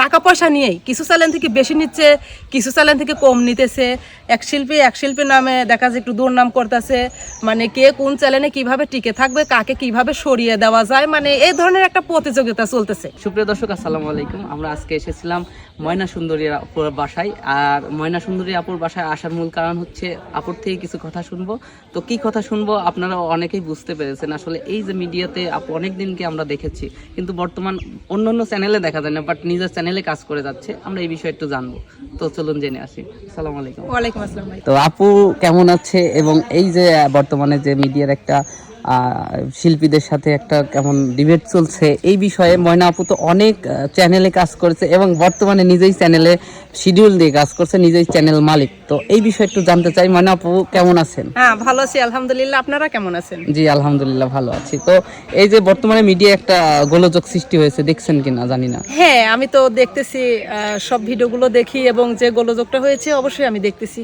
টাকা পয়সা নিয়েই। কিছু চ্যানেল থেকে বেশি নিচ্ছে, কিছু চ্যানেল থেকে কম নিতেছে। এক শিল্পী, এক শিল্পীর নামে দেখা যায় একটু দুর্নাম করতেছে। মানে কে কোন চ্যানেলে কীভাবে টিকে থাকবে, কাকে কীভাবে সরিয়ে দেওয়া যায় মানে এই ধরনের একটা প্রতিযোগিতা চলতেছে। সুপ্রিয় দর্শক, আসসালামু আলাইকুম। আমরা আজকে এসেছিলাম ময়না সুন্দরী আপুর বাসায়। আর ময়না সুন্দরী আপুর বাসায় আসার মূল কারণ হচ্ছে আপুর থেকে কিছু কথা শুনব। তো কি কথা শুনব আপনারা অনেকেই বুঝতে পেরেছেন। আসলে এই যে মিডিয়াতে আপু অনেক দিনকে আমরা দেখেছি কিন্তু বর্তমান অন্য অন্য চ্যানেলে দেখা যায় না বাট নিজের চ্যানেলে কাজ করে যাচ্ছে। আমরা এই বিষয়ে একটু জানব। তো চলুন জেনে আসি। আসসালামু আলাইকুম। ওয়ালাইকুম আসসালাম তো আপু কেমন আছে? এবং এই যে বর্তমানে যে মিডিয়ার একটা শিল্পীদের সাথে একটা কেমন ডিবেট চলছে। এই বিষয়ে ময়না আপু তো অনেক চ্যানেলে কাজ করেছে এবং বর্তমানে নিজেই চ্যানেলে শিডিউল দিয়ে কাজ করছে নিজেই চ্যানেল মালিক। তো এই বিষয়ে একটু জানতে চাই ময়না আপু কেমন আছেন? হ্যাঁ ভালো আছি আলহামদুলিল্লাহ। আপনারা কেমন আছেন? জি আলহামদুলিল্লাহ ভালো আছি। তো এই যে বর্তমানে মিডিয়া একটা গোলযোগ সৃষ্টি হয়েছে দেখছেন কিনা জানি না। হ্যাঁ আমি তো দেখতেছি আহ, সব ভিডিওগুলো দেখি এবং যে গোলযোগটা হয়েছে অবশ্যই আমি দেখতেছি।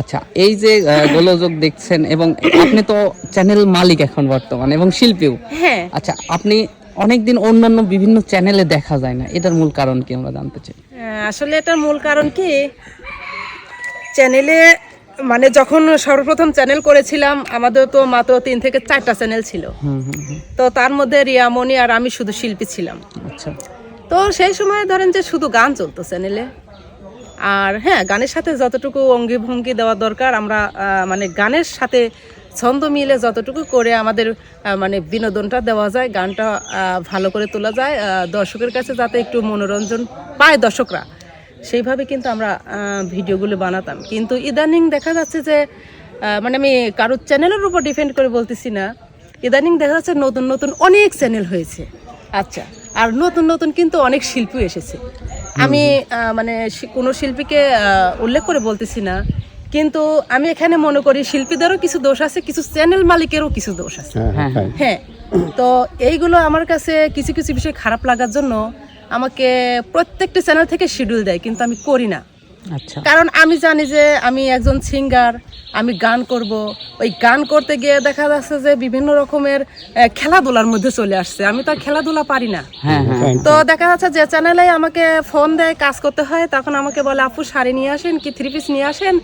আচ্ছা এই যে আহ, গোলযোগ দেখছেন এবং আপনি তো চ্যানেল মালিক এখন বর্তমানে এবং শিল্পীও। হ্যাঁ। আচ্ছা আপনি অনেকদিন অন্যান্য বিভিন্ন চ্যানেলে দেখা যায় না। এটার মূল কারণ কি আমরা জানতে চাই? আসলে এটার মূল কারণ কি? চ্যানেলে মানে যখন সর্বপ্রথম চ্যানেল করেছিলাম আমাদের তো মাত্র তিন থেকে চারটা চ্যানেল ছিল। হুম হুম হুম। তো তার মধ্যে রিয়ামণি আর আমি শুধু শিল্পী ছিলাম। আচ্ছা। তো সেই সময় ধরেন যে শুধু গান চলতো চ্যানেলে। আর হ্যাঁ গানের সাথে যতটুকু অঙ্গি ভঙ্গি দেওয়া দরকার আমরা মানে গানের সাথে ছন্দ মিলে যতটুকু করে আমাদের মানে বিনোদনটা দেওয়া যায়, গানটা ভালো করে তোলা যায় দর্শকের কাছে যাতে একটু মনোরঞ্জন পায় দর্শকরা। সেইভাবে কিন্তু আমরা ভিডিওগুলো বানাতাম। কিন্তু ইদানিং দেখা যাচ্ছে যে মানে আমি কারোর চ্যানেলের উপর ডিপেন্ড করে বলতেছি না। ইদানিং দেখা যাচ্ছে নতুন নতুন অনেক চ্যানেল হয়েছে। আচ্ছা আর নতুন নতুন কিন্তু অনেক শিল্পী এসেছে। আমি মানে কোনো শিল্পীকে উল্লেখ করে বলতেছি না। কিন্তু আমি এখানে মনে করি শিল্পীদেরও কিছু দোষ আছে কিছু চ্যানেল মালিকেরও কিছু দোষ আছে। হ্যাঁ হ্যাঁ হ্যাঁ। তো এইগুলো আমার কাছে কিছু কিছু বিষয় খারাপ লাগার জন্য আমাকে প্রত্যেকটা চ্যানেল থেকে শিডিউল দেয় কিন্তু আমি করি না। কারণ আমি জানি যে আমি একজন সিঙ্গার আমি গান করব। ওই গান করতে গিয়ে দেখা যাচ্ছে যে বিভিন্ন রকমের খেলাধুলার মধ্যে চলে আসছে। আমি তো খেলাধুলা পারি না। হ্যাঁ হ্যাঁ। তো দেখা যাচ্ছে যে চ্যানেলে আমাকে ফোন দেয় কাজ করতে হয়। তখন আমাকে বলে আপু শাড়ি নিয়ে আসেন কি থ্রি পিস নিয়ে আসেন?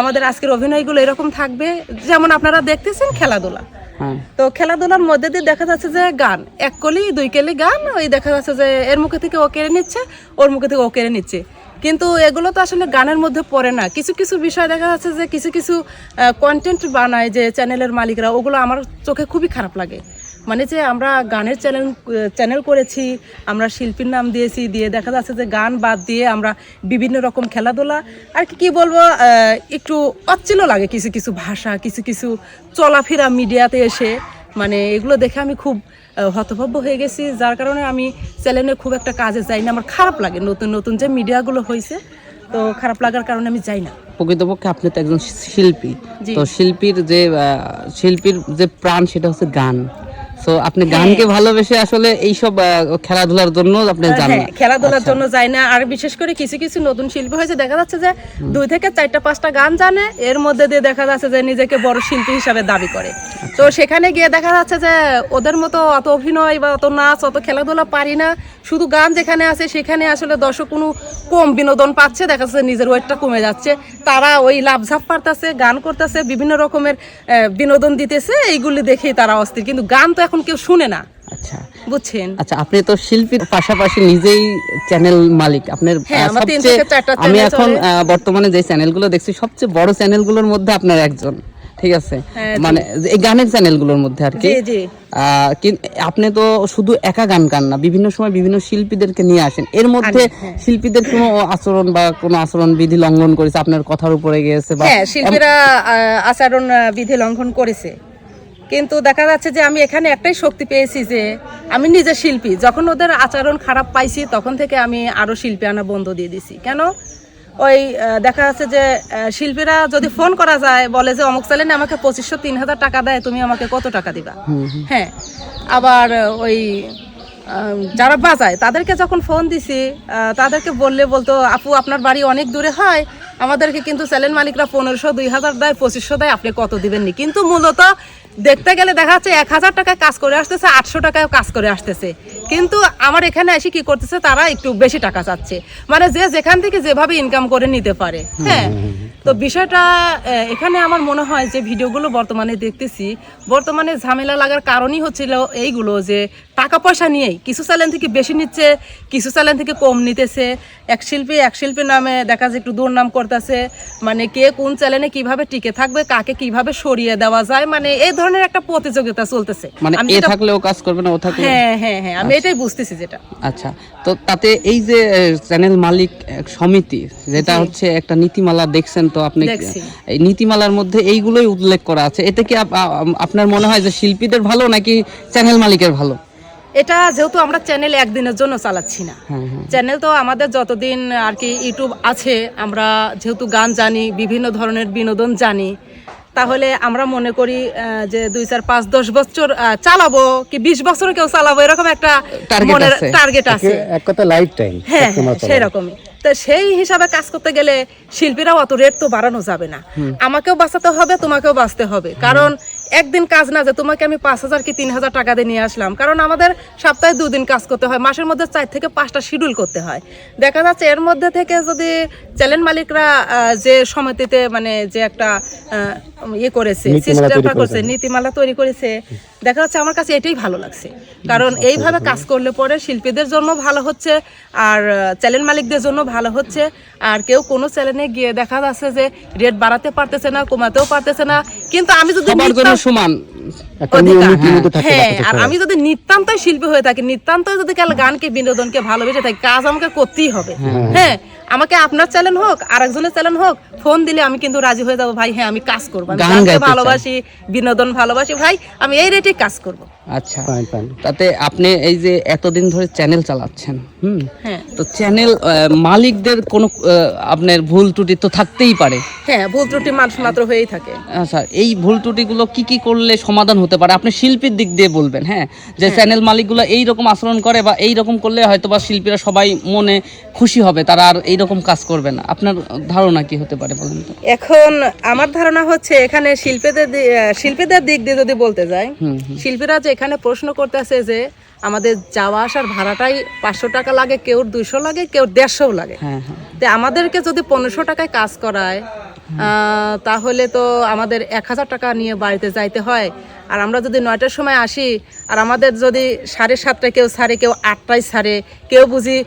আমাদের আজকের অভিনয়গুলো এরকম থাকবে। যেমন আপনারা দেখতেছেন খেলাধুলা। হ্যাঁ। তো খেলাধুলার মধ্যে দিয়ে দেখা যাচ্ছে যে গান এক কলি দুই কেলি গান ওই দেখা যাচ্ছে যে এর মুখে থেকে ও কেড়ে নিচ্ছে ওর মুখে থেকে ও কেড়ে নিচ্ছে। কিন্তু এগুলো তো আসলে গানের মধ্যে পড়ে না। কিছু কিছু বিষয় দেখা যাচ্ছে যে কিছু কিছু কন্টেন্ট বানায় যে চ্যানেলের মালিকরা, ওগুলো আমার চোখে খুবই খারাপ লাগে। মানে যে আমরা গানের চ্যানেল চ্যানেল করেছি, আমরা শিল্পীর নাম দিয়েছি, দিয়ে দেখা যাচ্ছে যে গান বাদ দিয়ে আমরা বিভিন্ন রকম খেলাধুলা, আর কি কি বলব একটু অচ্ছিল লাগে কিছু কিছু ভাষা, কিছু কিছু চলাফেরা মিডিয়াতে এসে। মানে এগুলো দেখে আমি খুব হতভব্য হয়ে গেছি। যার কারণে আমি চ্যানেলে খুব একটা কাজে যাই না। আমার খারাপ লাগে নতুন নতুন যে মিডিয়াগুলো হয়েছে তো খারাপ লাগার কারণে আমি যাই না। প্রকৃতপক্ষে আপনি তো একজন শিল্পী। তো শিল্পীর যে শিল্পীর যে প্রাণ সেটা হচ্ছে গান। তো আপনি গানকে ভালোবেসে আসলে এইসব আহ, খেলাধুলার জন্য আপনি যান হ্যাঁ খেলাধুলার জন্য যায় না। আর বিশেষ করে কিছু কিছু নতুন শিল্পী হয়েছে। দেখা যাচ্ছে যে দুই থেকে চারটা পাঁচটা গান জানে। এর মধ্যে দিয়ে দেখা যাচ্ছে যে নিজেকে বড় শিল্পী হিসাবে দাবি করে। তো সেখানে গিয়ে দেখা যাচ্ছে যে ওদের মতো অত অভিনয় বা অত নাচ অত খেলাধুলা পারি না। শুধু গান যেখানে আছে সেখানে আসলে দর্শক কোনো কম বিনোদন পাচ্ছে। দেখা যাচ্ছে নিজের ওয়েটটা কমে যাচ্ছে। তারা ওই লাভঝাপ পারতেছে গান করতেছে বিভিন্ন রকমের বিনোদন দিতেছে। এইগুলি দেখেই তারা অস্থির। কিন্তু গান তো এখন কেউ শুনে না। আচ্ছা। বুঝছেন? আচ্ছা আপনি তো শিল্পীর পাশাপাশি নিজেই চ্যানেল মালিক। আপনার হ্যাঁ, সবচেয়ে আমি এখন বর্তমানে যে চ্যানেলগুলো দেখছি সবচেয়ে বড় চ্যানেলগুলোর মধ্যে আপনার একজন। ঠিক আছে? হ্যাঁ, মানে এই গানের চ্যানেলগুলোর মধ্যে আর কি। আপনি তো শুধু একা গান গান না বিভিন্ন সময় বিভিন্ন শিল্পীদেরকে নিয়ে আসেন। এর মধ্যে হ্যাঁ। শিল্পীদের কোনো আচরণ বা কোনো আচরণ বিধি লঙ্ঘন করেছে? আপনার কথার উপরে গিয়েছে বা শিল্পীরা আচরণ বিধি লঙ্ঘন করেছে। কিন্তু দেখা যাচ্ছে যে আমি এখানে একটাই শক্তি পেয়েছি যে আমি নিজে শিল্পী। যখন ওদের আচরণ খারাপ পাইছি তখন থেকে আমি আরও শিল্পী আনা বন্ধ দিয়ে দিছি। কেন? ওই দেখা যাচ্ছে যে শিল্পীরা যদি ফোন করা যায় বলে যে অমুক চ্যানেলে আমাকে পঁচিশশো তিন হাজার টাকা দেয় তুমি আমাকে কত টাকা দিবা? হ্যাঁ। আবার ওই যারা বাজায় তাদেরকে যখন ফোন দিছি তাদেরকে বললে বলতো আপু আপনার বাড়ি অনেক দূরে হয়। আমাদেরকে কিন্তু চ্যানেল মালিকরা পনেরোশো দুই হাজার দেয় পঁচিশশো দেয় আপনি কত দিবেননি? কিন্তু মূলত দেখতে গেলে দেখা যাচ্ছে এক হাজার টাকায় কাজ করে আসতেছে আটশো টাকায় কাজ করে আসতেছে। কিন্তু আমার এখানে এসে কি করতেছে তারা একটু বেশি টাকা চাচ্ছে। মানে যে যেখান থেকে যেভাবে ইনকাম করে নিতে পারে হ্যাঁ? তো বিষয়টা এখানে আমার মনে হয় যে ভিডিওগুলো বর্তমানে দেখতেছি বর্তমানে ঝামেলা লাগার কারণই হচ্ছিল এইগুলো যে টাকা পয়সা নিয়েই। কিছু চ্যানেল থেকে বেশি নিচ্ছে কিছু চ্যানেল থেকে কম নিতেছে। এক শিল্পী এক শিল্পীর নামে দেখা যায় একটু দুর্নাম করতেছে। মানে কে কোন চ্যানেলে কীভাবে টিকে থাকবে কাকে কীভাবে সরিয়ে দেওয়া যায় মানে এই ধরনের একটা প্রতিযোগিতা চলতেছে। মানে এ যেটা- থাকলে ও কাজ করবে না ও থাকলে হ্যাঁ হ্যাঁ হ্যাঁ আমি এটাই বুঝতেছি যেটা। আচ্ছা তো তাতে এই যে চ্যানেল মালিক সমিতি যেটা হচ্ছে একটা নীতিমালা দেখছেন তো আপনি এই নীতিমালার মধ্যে এইগুলোই উল্লেখ করা আছে। এতে কি আপনার মনে হয় যে শিল্পীদের ভালো নাকি চ্যানেল মালিকের ভালো? এটা যেহেতু আমরা চ্যানেল একদিনের জন্য চালাচ্ছি না। চ্যানেল তো আমাদের যতদিন আর কি ইউটিউব আছে আমরা যেহেতু গান জানি বিভিন্ন ধরনের বিনোদন জানি তাহলে আমরা মনে করি যে দুই চার পাঁচ দশ বছর চালাবো কি বিশ বছর কেউ চালাবো এরকম একটা মনের টার্গেট আছে। এক কথা লাইফ টাইম হ্যাঁ, সেরকমই। তো সেই হিসাবে কাজ করতে গেলে শিল্পীরাও অত রেট তো বাড়ানো যাবে না। আমাকেও বাঁচাতে হবে তোমাকেও বাঁচতে হবে। কারণ একদিন কাজ না যে তোমাকে আমি পাঁচ হাজার কি তিন হাজার টাকা দিয়ে নিয়ে আসলাম কারণ আমাদের সপ্তাহে দুদিন কাজ করতে হয় মাসের মধ্যে চার থেকে পাঁচটা শিডিউল করতে হয় দেখা যাচ্ছে এর মধ্যে থেকে যদি চ্যানেল মালিকরা যে সমিতিতে মানে যে একটা ইয়ে করেছে সিস্টেমটা করেছে। নীতিমালা তৈরি করেছে দেখা যাচ্ছে আমার কাছে এটাই ভালো লাগছে। কারণ এইভাবে কাজ করলে পরে শিল্পীদের জন্য ভালো হচ্ছে আর চ্যানেল মালিকদের জন্য ভালো হচ্ছে। আর কেউ কোনো চ্যানেলে গিয়ে দেখা যাচ্ছে যে রেট বাড়াতে পারতেছে না কমাতেও পারতেছে না। কিন্তু আমি যদি সমান। হ্যাঁ আর আমি যদি নিতান্তই শিল্পী হয়ে থাকি নিতান্তই যদি কাল গানকে বিনোদনকে ভালোবেসে থাকি কাজ আমাকে করতেই হবে। হ্যাঁ। আমাকে আপনার চ্যানেল হোক আরেকজনের চ্যানেল হোক ফোন দিলে আমি কিন্তু রাজি হয়ে যাব ভাই হ্যাঁ আমি কাজ করব। গানকে ভালোবাসি বিনোদন ভালোবাসি ভাই আমি এই রেটেই কাজ করব। আচ্ছা. তাতে আপনি এই যে এতদিন ধরে চ্যানেল চালাচ্ছেন হুম? হ্যাঁ। তো চ্যানেল মালিকদের কোনো আহ, আপনার ভুল ত্রুটি তো থাকতেই পারে। হ্যাঁ ভুল ত্রুটি মানুষ মাত্র হয়েই থাকে। আচ্ছা এই ভুল ত্রুটিগুলো কি কি করলে সমাধান হতে পারে। আপনি শিল্পীর দিক দিয়ে বলবেন হ্যাঁ? যে চ্যানেল মালিকগুলো এই রকম আচরণ করে বা এই রকম করলে হয়তো বা শিল্পীরা সবাই মনে খুশি হবে তারা আর এই রকম কাজ করবে না। আপনার ধারণা কি হতে পারে বলেন তো? এখন আমার ধারণা হচ্ছে এখানে শিল্পীদের শিল্পীদের দিক দিয়ে যদি বলতে যাই শিল্পীরা যে এখানে প্রশ্ন করতেছে যে আমাদের যাওয়া আসার ভাড়াটাই পাঁচশো টাকা লাগে কেউ দুইশো লাগে কেউ দেড়শো লাগে। হ্যাঁ হ্যাঁ। তো আমাদেরকে যদি পনেরোশো টাকায় কাজ করায় তাহলে তো আমাদের এক হাজার টাকা নিয়ে বাড়িতে যাইতে হয়। আর আমরা যদি নয়টার সময় আসি আর আমাদের যদি সাড়ে সাতটায় কেউ ছাড়ে কেউ আটটায় ছাড়ে কেউ বুঝি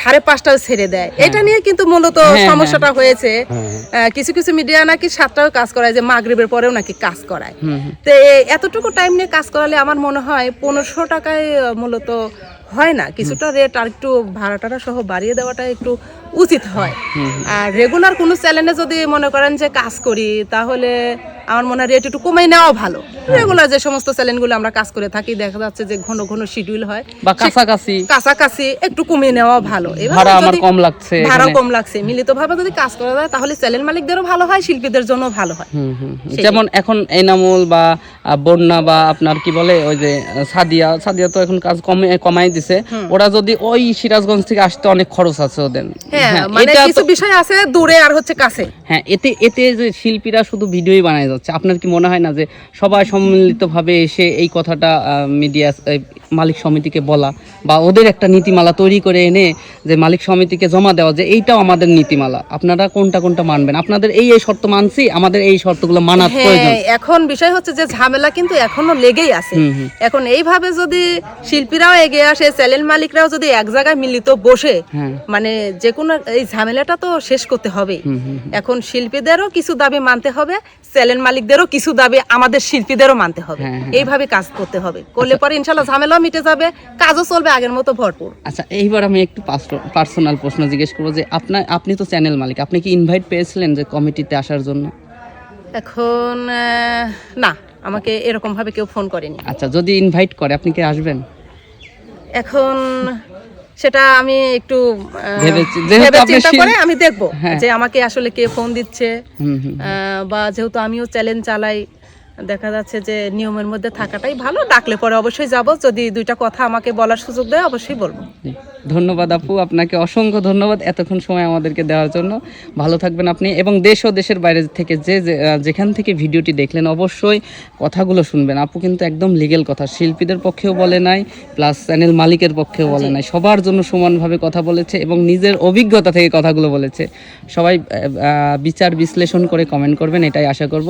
সাড়ে পাঁচটায় ছেড়ে দেয়। এটা নিয়ে কিন্তু মূলত হ্যাঁ, সমস্যাটা হয়েছে। হ্যাঁ। কিছু কিছু মিডিয়া নাকি সাতটাও কাজ করায় যে মাগরিবের পরেও নাকি কাজ করায়। তো এতটুকু টাইম নিয়ে কাজ করালে আমার মনে হয় পনেরোশো টাকায় মূলত হয় না। কিছুটা রেট আর একটু ভাড়াটারা সহ বাড়িয়ে দেওয়াটা একটু উচিত হয়। আর রেগুলার কোনো চ্যালেঞ্জে যদি মনে করেন যে কাজ করি তাহলে আমার মনে হয় রেট একটু কমাই নেওয়া ভালো। রেগুলার যে সমস্ত চ্যানেলগুলো আমরা কাজ করে থাকি দেখা যাচ্ছে যে ঘন ঘন শিডিউল হয়। বা কাছাকাছি। কাছাকাছি একটু কমিয়ে নেওয়া ভালো। ভাড়া আমার কম লাগছে ভাড়াও কম লাগছে। মিলিতভাবে যদি কাজ করা যায় তাহলে চ্যানেল মালিকদেরও ভালো হয় শিল্পীদের জন্য ভালো হয়। যেমন এখন এনামুল বা বন্যা বা আপনার কি বলে ওই যে সাদিয়া সাদিয়া তো এখন কাজ কমে কমাই দিছে। ওরা যদি ওই সিরাজগঞ্জ থেকে আসতে অনেক খরচ আছে ওদের। হ্যাঁ হ্যাঁ, মানে কিছু বিষয় আছে দূরে আর হচ্ছে কাছে। হ্যাঁ এতে এতে যে শিল্পীরা শুধু ভিডিওই বানায় যাচ্ছে। আপনার কি মনে হয় না যে সবাই সম্মিলিতভাবে এসে এই কথাটা মিডিয়া মালিক সমিতিকে বলা বা ওদের একটা নীতিমালা তৈরি করে এনে যে মালিক সমিতিকে জমা দেওয়া যে এইটাও আমাদের নীতিমালা। আপনারা কোনটা কোনটা মানবেন? আপনাদের এই এই শর্ত মানছি আমাদের এই শর্তগুলো মানা প্রয়োজন। হ্যাঁ এখন বিষয় হচ্ছে যে ঝামেলা কিন্তু এখনও লেগেই আছে। এখন এইভাবে যদি শিল্পীরাও এগিয়ে আসে চ্যানেল মালিকরাও যদি এক জায়গায় মিলিত বসে হ্যাঁ। মানে যে কোনো এই ঝামেলাটা তো শেষ করতে হবে এখন শিল্পীদেরও কিছু দাবি মানতে হবে চ্যানেল মালিকদেরও কিছু দাবি আমাদের শিল্পীদেরও মানতে হবে। হ্যাঁ। এইভাবে কাজ করতে হবে। করলে পরে ইনশাল্লাহ ঝামেলাও মিটে যাবে কাজও চলবে আগের মতো ভরপুর। আচ্ছা এইবার আমি একটু পার্সোনাল প্রশ্ন জিজ্ঞেস করব যে আপনার আপনি তো চ্যানেল মালিক আপনি কি ইনভাইট পেয়েছিলেন যে কমিটিতে আসার জন্য? এখন না আমাকে এরকম ভাবে কেউ ফোন করেনি। আচ্ছা যদি ইনভাইট করে আপনি কি আসবেন? এখন সেটা আমি একটু চিন্তা করে আমি দেখব হ্যাঁ। যে আমাকে আসলে কে ফোন দিচ্ছে হুম হুম বা যেহেতু আমিও চ্যালেঞ্জ চালাই দেখা যাচ্ছে যে নিয়মের মধ্যে থাকাটাই ভালো। ডাকলে পরে অবশ্যই যাব। যদি দুইটা কথা আমাকে বলার সুযোগ দেয় অবশ্যই বলব। ধন্যবাদ আপু। আপনাকে অসংখ্য ধন্যবাদ এতক্ষণ সময় আমাদেরকে দেওয়ার জন্য। ভালো থাকবেন আপনি এবং দেশ ও দেশের বাইরে থেকে যে যে- যেখান থেকে ভিডিওটি দেখলেন অবশ্যই কথাগুলো শুনবেন। আপু কিন্তু একদম লিগেল কথা। শিল্পীদের পক্ষেও বলে নাই প্লাস চ্যানেল মালিকের পক্ষেও বলে নাই। সবার জন্য সমানভাবে কথা বলেছে এবং নিজের অভিজ্ঞতা থেকে কথাগুলো বলেছে। সবাই বিচার বিশ্লেষণ করে কমেন্ট করবেন এটাই আশা করব।